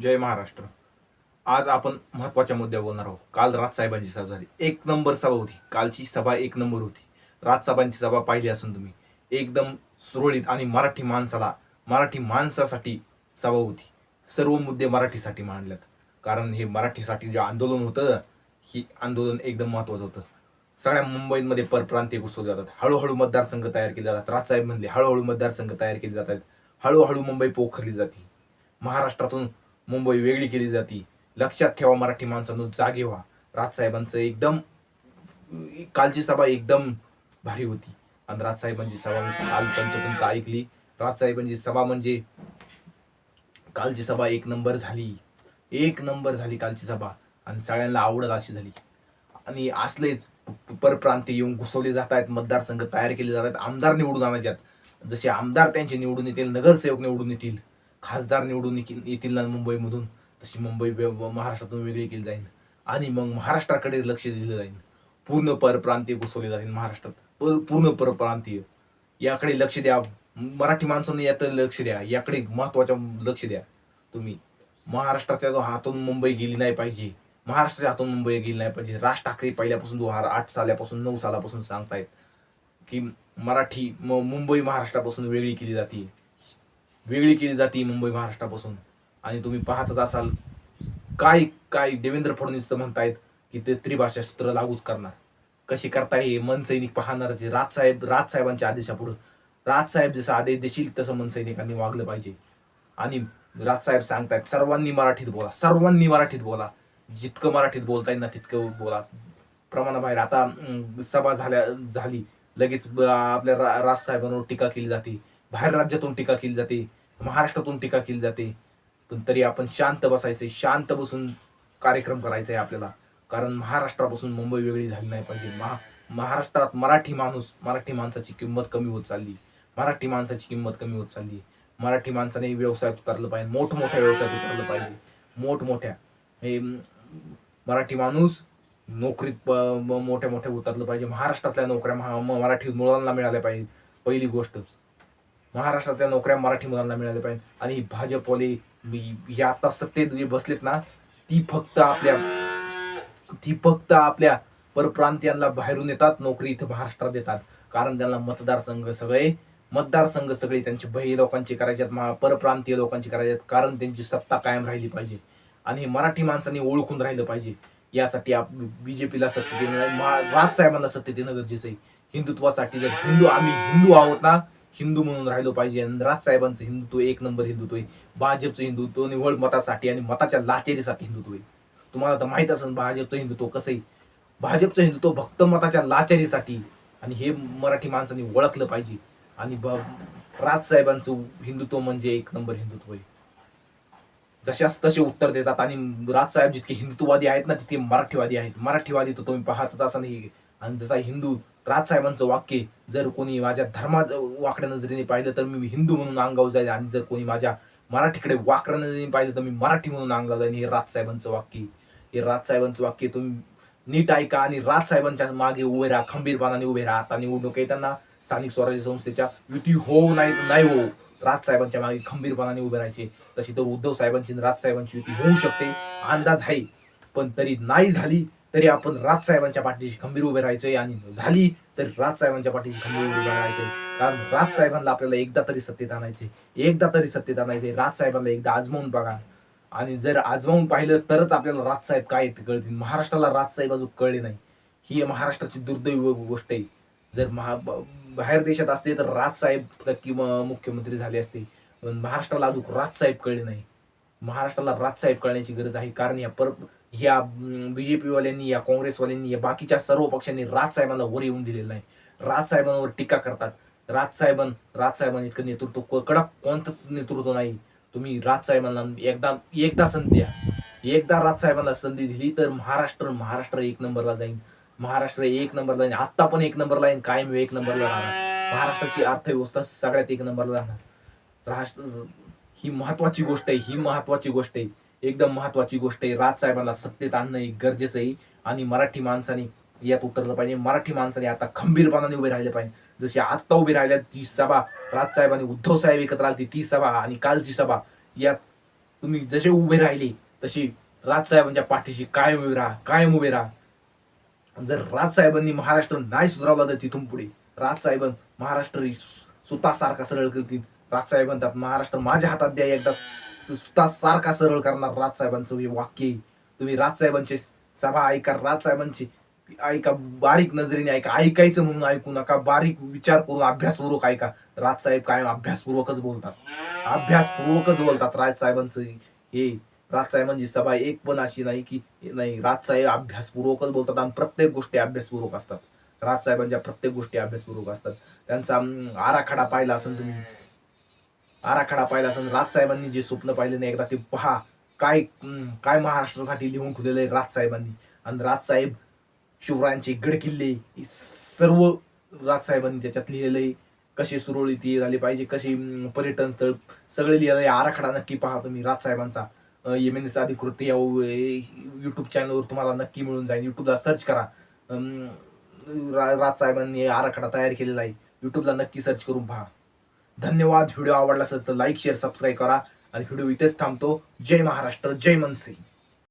जय महाराष्ट्र. आज आपण महत्त्वाच्या मुद्द्यावर बोलणार आहोत. काल राजसाहेबांची सभा झाली. एक नंबर सभा होती. कालची सभा एक नंबर होती. राजसाहेबांची सभा पाहिली असून तुम्ही. एकदम सुरळीत आणि मराठी माणसाला मराठी माणसासाठी सभा होती. सर्व मुद्दे मराठीसाठी मांडल्यात. कारण हे मराठीसाठी जे आंदोलन होतं ही आंदोलन एकदम महत्वाचं होतं. सगळ्या मुंबईमध्ये परप्रांतीय घुसवले जातात हळूहळू मतदारसंघ तयार केले जातात. राजसाहेब म्हणले हळूहळू मतदारसंघ तयार केले जातात. हळूहळू मुंबई पोखरली जाते. महाराष्ट्रातून मुंबई वेगळी केली जाते. लक्षात ठेवा मराठी माणसांनो जागे व्हा. राजसाहेबांचं एकदम कालची सभा एकदम भारी होती. आणि राजसाहेबांची सभा मी काल तंतोतंत ऐकली. राजसाहेबांची सभा म्हणजे कालची सभा एक नंबर झाली. एक नंबर झाली कालची सभा. आणि सगळ्यांना आवडत अशी झाली. आणि असलेच परप्रांती येऊन घुसवले जात आहेत मतदारसंघ तयार केले जात आहेत आमदार निवडून आणायच्यात जसे आमदार त्यांचे निवडून येतील नगरसेवक निवडून येतील. खासदार निवडून येतील ना मुंबईमधून तशी मुंबई महाराष्ट्रातून वेगळी केली जाईल आणि मग महाराष्ट्राकडे लक्ष दिलं जाईल पूर्ण परप्रांतीय घुसवले जाईल महाराष्ट्रात. पूर्ण परप्रांतीय. याकडे लक्ष द्या. मराठी माणसांनी यात लक्ष द्या. याकडे महत्त्वाच्या लक्ष द्या. तुम्ही. महाराष्ट्राच्या जो हातून मुंबई गेली नाही पाहिजे. महाराष्ट्राच्या हातून मुंबई गेली नाही पाहिजे. राज ठाकरे पहिल्यापासून दोन हजार आठ सालापासून नऊ सालापासून सांगतायत की मराठी म- मुंबई महाराष्ट्रापासून वेगळी केली जाते. वेगळी केली जाते मुंबई महाराष्ट्रापासून. आणि तुम्ही पाहतच असाल काय काय देवेंद्र फडणवीस तर म्हणतायत की ते त्रिभाषा सूत्र लागूच करणार. कशी करता हे मनसैनिक पाहणारच राजसाहेब राजसाहेबांच्या आदेशापुढं. राजसाहेब जसं आदेश देशील तसं मनसैनिकांनी वागलं पाहिजे. आणि राजसाहेब सांगतायत सर्वांनी मराठीत बोला. सर्वांनी मराठीत बोला. जितकं मराठीत बोलता येईल ना तितकं बोला. प्रमाणाबाहेर आता सभा झाल्या झाली. लगेच आपल्या रा- राजसाहेबांवर टीका केली जाते. बाहेर राज्यातून टीका केली जाते महाराष्ट्रातून टीका केली जाते. पण तरी आपण शांत बसायचंय शांत बसून कार्यक्रम करायचा आहे आपल्याला. कारण महाराष्ट्रापासून मुंबई वेगळी झाली नाही पाहिजे. महा महाराष्ट्रात मराठी माणूस मराठी माणसाची किंमत कमी होत चालली. मराठी माणसाची किंमत कमी होत चालली. मराठी माणसाने व्यवसायात उतरलं पाहिजे. मोठमोठ्या व्यवसायात उतरलं पाहिजे. मोठमोठ्या. हे मराठी माणूस नोकरीत मोठ्या मोठ्या उतरलं पाहिजे. महाराष्ट्रातल्या नोकऱ्या महा- म- मराठी मुलांना मिळाल्या पाहिजे. पहिली गोष्ट. महाराष्ट्रातल्या नोकऱ्या मराठी मुलांना मिळाल्या पाहिजे आणि भाजपवाले या आता सत्तेत जे बसलेत ना ती फक्त आपल्या ती फक्त आपल्या परप्रांतीयांना बाहेरून येतात नोकरी इथं महाराष्ट्रात देतात. कारण त्यांना मतदारसंघ सगळे मतदारसंघ सगळे त्यांचे बही लोकांची करायचे आहेत परप्रांतीय लोकांची करायचे आहेत कारण त्यांची सत्ता कायम राहिली पाहिजे. आणि हे मराठी माणसांनी ओळखून राहिलं पाहिजे. यासाठी आप बीजेपीला सत्तेत येणं नाही, मा- राजसाहेबांना सत्य देणं गरजेचं आहे. हिंदुत्वासाठी जर हिंदू आम्ही हिंदू आहोत ना हिंदू म्हणून राहिलो पाहिजे. आणि राजसाहेबांचं हिंदुत्व एक नंबर हिंदुत्व आहे. भाजपचं हिंदुत्व निवड मतासाठी आणि मताच्या लाचेरीसाठी हिंदुत्व आहे. तुम्हाला तर माहीत असेल भाजपचं हिंदुत्व कसं आहे. भाजपचं हिंदुत्व भक्त मताच्या लाचारीसाठी आणि हे मराठी माणसांनी ओळखलं पाहिजे. आणि ब- राजसाहेबांचं हिंदुत्व म्हणजे एक नंबर हिंदुत्व आहे. जशास तसे उत्तर देतात आणि राजसाहेब जितके हिंदुत्ववादी आहेत ना तितके मराठीवादी आहेत. मराठीवादी तर तुम्ही पाहतच असा नाही. आणि जसा हिंदू राजसाहेबांचं वाक्य जर कोणी माझ्या धर्मा वाकड्या नजरेने पाहिलं तर मी हिंदू म्हणून अंगावर जाईल आणि जर कोणी माझ्या मराठीकडे वाकड्या नजरेने पाहिलं तर मी मराठी म्हणून अंगावर जाईल हे राजसाहेबांचं वाक्य. हे राजसाहेबांचं वाक्य तुम्ही नीट ऐका आणि राजसाहेबांच्या मागे उभे राहा खंबीरपणाने उभे राहा. आता निवडणूक येताना स्थानिक स्वराज्य संस्थेच्या युती हो नाही नाही हो राजसाहेबांच्या मागे खंबीरपणाने उभे राहायचे. तशी तर उद्धव साहेबांची राजसाहेबांची युती होऊ शकते. अंदाज आहे पण तरी नाही झाली. तरी आपण राजसाहेबांच्या पाठीशी खंबीर उभे राहायचंय आणि झाली तर राजसाहेबांच्या पाठीशी खंबीर उभे राहायचंय कारण राजसाहेबांना आपल्याला एकदा तरी सत्तेत आणायचे. एकदा तरी सत्तेत आणायचे. राजसाहेबांना एकदा आजमावून बघा. आणि जर आजमावून पाहिलं तरच आपल्याला राजसाहेब काय ते कळतील. महाराष्ट्राला राजसाहेब अजून कळले नाही. ही महाराष्ट्राची दुर्दैव गोष्ट आहे. जर महा बाहेर देशात असते तर राजसाहेब नक्की मुख्यमंत्री झाले असते. पण महाराष्ट्राला अजून राजसाहेब कळले नाही. महाराष्ट्राला राजसाहेब कळण्याची गरज आहे. कारण या पर ह्या जे पीवाल्यांनी या काँग्रेसवाल्यांनी या बाकीच्या सर्व पक्षांनी राजसाहेबांना वर येऊन दिलेलं नाही. राजसाहेबांवर टीका करतात. राजसाहेबां राजसाहेबांनी इतकं नेतृत्व क- कडक कोणतंच नेतृत्व नाही. तुम्ही राजसाहेबांना एकदा एकदा संधी द्या. एकदा राजसाहेबांना संधी दिली तर महाराष्ट्र महाराष्ट्र एक नंबरला जाईल महाराष्ट्र एक नंबरला जाईल आत्ता पण एक नंबरला येईल कायम एक नंबरला राहणार. महाराष्ट्राची अर्थव्यवस्था सगळ्यात एक नंबरला राहणार. राष्ट्र ही महत्वाची गोष्ट आहे ही महत्वाची गोष्ट आहे. एकदम महत्वाची गोष्ट आहे. राजसाहेबांना सत्तेत आणणं हे गरजेचं आहे. आणि मराठी माणसाने यात उतरलं पाहिजे. मराठी माणसाने आता खंबीरपणाने उभे राहिले पाहिजे. जशी आत्ता उभी राहिल्या ती सभा राजसाहेब आणि उद्धव साहेब एकत्र आली ती सभा आणि कालची सभा यात तुम्ही जसे उभे राहिले तशी राजसाहेबांच्या पाठीशी कायम उभे राहा कायम उभे राहा. जर राजसाहेबांनी महाराष्ट्र नाही सुधारवला तर तिथून पुढे राजसाहेबां महाराष्ट्र सुता सारखा सरळ करतील. राजसाहेबांतात महाराष्ट्र माझ्या हातात द्या एकदा सुता सारखा सरळ करणार राजसाहेबांचं हे वाक्य. तुम्ही राजसाहेबांची सभा ऐका राजसाहेबांची ऐका बारीक नजरेने ऐका ऐकायचं म्हणून ऐकू नका बारीक विचार करून अभ्यासपूर्वक ऐका. राजसाहेब कायम अभ्यासपूर्वकच बोलतात. अभ्यासपूर्वकच बोलतात राजसाहेबांचं हे. राजसाहेबांची सभा एक पण अशी नाही की नाही राजसाहेब अभ्यासपूर्वकच बोलतात आणि प्रत्येक गोष्टी अभ्यासपूर्वक असतात. राजसाहेबांच्या प्रत्येक गोष्टी अभ्यासपूर्वक असतात. त्यांचा आराखडा पाहिला असेल तुम्ही आराखडा पाहिला असेल राजसाहेबांनी जे स्वप्न पाहिले नाही एकदा ते पहा. काय काय महाराष्ट्रासाठी लिहून ठेवलेलं आहे राजसाहेबांनी आणि राजसाहेब शिवरायांचे गडकिल्ले सर्व राजसाहेबांनी त्याच्यात लिहिलेलं आहे. कसे सुरळीत झाले पाहिजे कसे पर्यटन स्थळ सगळे लिहिलेलं आहे. आराखडा नक्की पहा तुम्ही राजसाहेबांचा एम एन एस अधिकृत या युट्यूब चॅनलवर तुम्हाला नक्की मिळून जाईल. युट्यूबला सर्च करा. रा- राजसाहेबांनी आराखडा तयार केलेला आहे. युट्यूबला नक्की सर्च करून पहा. धन्यवाद. व्हिडिओ आवडला असेल तर लाईक शेअर सबस्क्राईब करा. आणि व्हिडिओ इथेच थांबतो. जय महाराष्ट्र. जय मनसे.